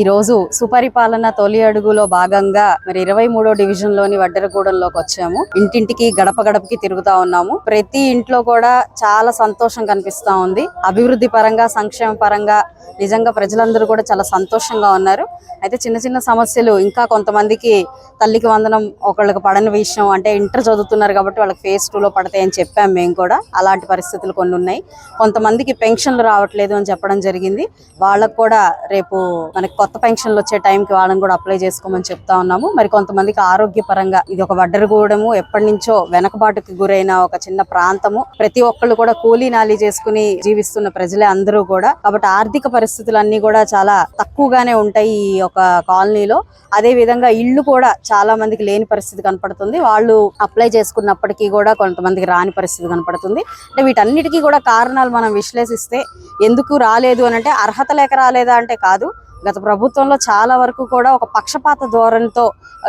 ఈ రోజు సుపరిపాలన తొలి అడుగులో భాగంగా మరి ఇరవై మూడో డివిజన్లోని వడ్డెరగూడెంలోకి వచ్చాము. ఇంటింటికి గడప గడపకి తిరుగుతా ఉన్నాము. ప్రతి ఇంట్లో కూడా చాలా సంతోషం కనిపిస్తా ఉంది. అభివృద్ధి పరంగా సంక్షేమ పరంగా నిజంగా ప్రజలందరూ కూడా చాలా సంతోషంగా ఉన్నారు. అయితే చిన్న చిన్న సమస్యలు ఇంకా కొంతమందికి తల్లికి వందనం ఒకళ్ళకి పడని విషయం అంటే ఇంటర్ చదువుతున్నారు కాబట్టి వాళ్ళకి ఫేస్ టూలో పడతాయని చెప్పాం మేము కూడా. అలాంటి పరిస్థితులు కొన్ని ఉన్నాయి. కొంతమందికి పెన్షన్లు రావట్లేదు అని చెప్పడం జరిగింది. వాళ్ళకు కూడా రేపు మనకి కొత్త పెన్షన్లు వచ్చే టైంకి వాళ్ళని కూడా అప్లై చేసుకోమని చెప్తా ఉన్నాము. మరి కొంతమందికి ఆరోగ్యపరంగా ఇది ఒక వడ్డరగూడెము ఎప్పటి నుంచో వెనకబాటుకి గురైన ఒక చిన్న ప్రాంతము. ప్రతి ఒక్కళ్ళు కూడా కూలీ నాలి చేసుకుని జీవిస్తున్న ప్రజలే అందరూ కూడా. కాబట్టి ఆర్థిక పరిస్థితులు అన్ని కూడా చాలా తక్కువగానే ఉంటాయి ఈ ఒక కాలనీలో. అదే విధంగా ఇల్లు కూడా చాలా మందికి లేని పరిస్థితి కనపడుతుంది. వాళ్ళు అప్లై చేసుకున్నప్పటికీ కూడా కొంతమందికి రాని పరిస్థితి కనపడుతుంది. అంటే వీటన్నిటికీ కూడా కారణాలు మనం విశ్లేషిస్తే ఎందుకు రాలేదు అని అంటే అర్హత లేక రాలేదా అంటే కాదు. గత ప్రభుత్వంలో చాలా వరకు కూడా ఒక పక్షపాత ధోరణితో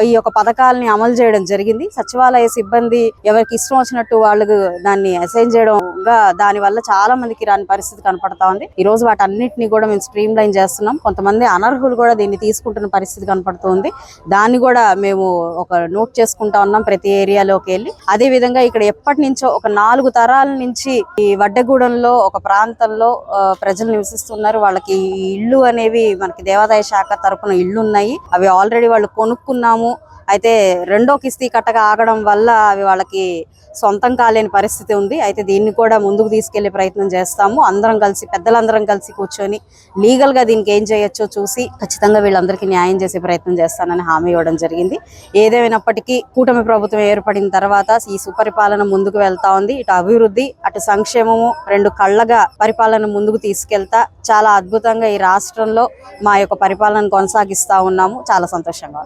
ఈ యొక్క పథకాలని అమలు చేయడం జరిగింది. సచివాలయ సిబ్బంది ఎవరికి ఇష్టం వచ్చినట్టు వాళ్ళకు దాన్ని అసైన్ చేయడంగా దాని వల్ల చాలా మందికి రాని పరిస్థితి కనపడతా ఉంది. ఈ రోజు వాటన్నిటిని కూడా మేము స్ట్రీమ్ లైన్ చేస్తున్నాం. కొంతమంది అనర్హులు కూడా దీన్ని తీసుకుంటున్న పరిస్థితి కనపడుతుంది దాన్ని కూడా మేము ఒక నోట్ చేసుకుంటా ఉన్నాం ప్రతి ఏరియాలోకి వెళ్ళి. అదే విధంగా ఇక్కడ ఎప్పటి నుంచో ఒక నాలుగు తరాల నుంచి ఈ వడ్డగూడెంలో ఒక ప్రాంతంలో ప్రజలు నివసిస్తున్నారు. వాళ్ళకి ఇల్లు అనేవి మనకి దేవాదాయ శాఖ తరపున ఇల్లు ఉన్నాయి అవి ఆల్రెడీ వాళ్ళు కొనుక్కున్నాము. అయితే రెండో కిస్తీ కట్టగా ఆగడం వల్ల అవి వాళ్ళకి సొంతం కాలేని పరిస్థితి ఉంది. అయితే దీన్ని కూడా ముందుకు తీసుకెళ్ళే ప్రయత్నం చేస్తాము. అందరం కలిసి పెద్దలందరం కలిసి కూర్చొని లీగల్గా దీనికి ఏం చేయొచ్చో చూసి ఖచ్చితంగా వీళ్ళందరికీ న్యాయం చేసే ప్రయత్నం చేస్తానని హామీ ఇవ్వడం జరిగింది. ఏదేమైనప్పటికీ కూటమి ప్రభుత్వం ఏర్పడిన తర్వాత ఈ సుపరిపాలన ముందుకు వెళ్తా ఉంది. ఇటు అభివృద్ధి అటు సంక్షేమము రెండు కళ్ళగా పరిపాలన ముందుకు తీసుకెళ్తా చాలా అద్భుతంగా ఈ రాష్ట్రంలో మా యొక్క పరిపాలన కొనసాగిస్తా ఉన్నాము. చాలా సంతోషంగా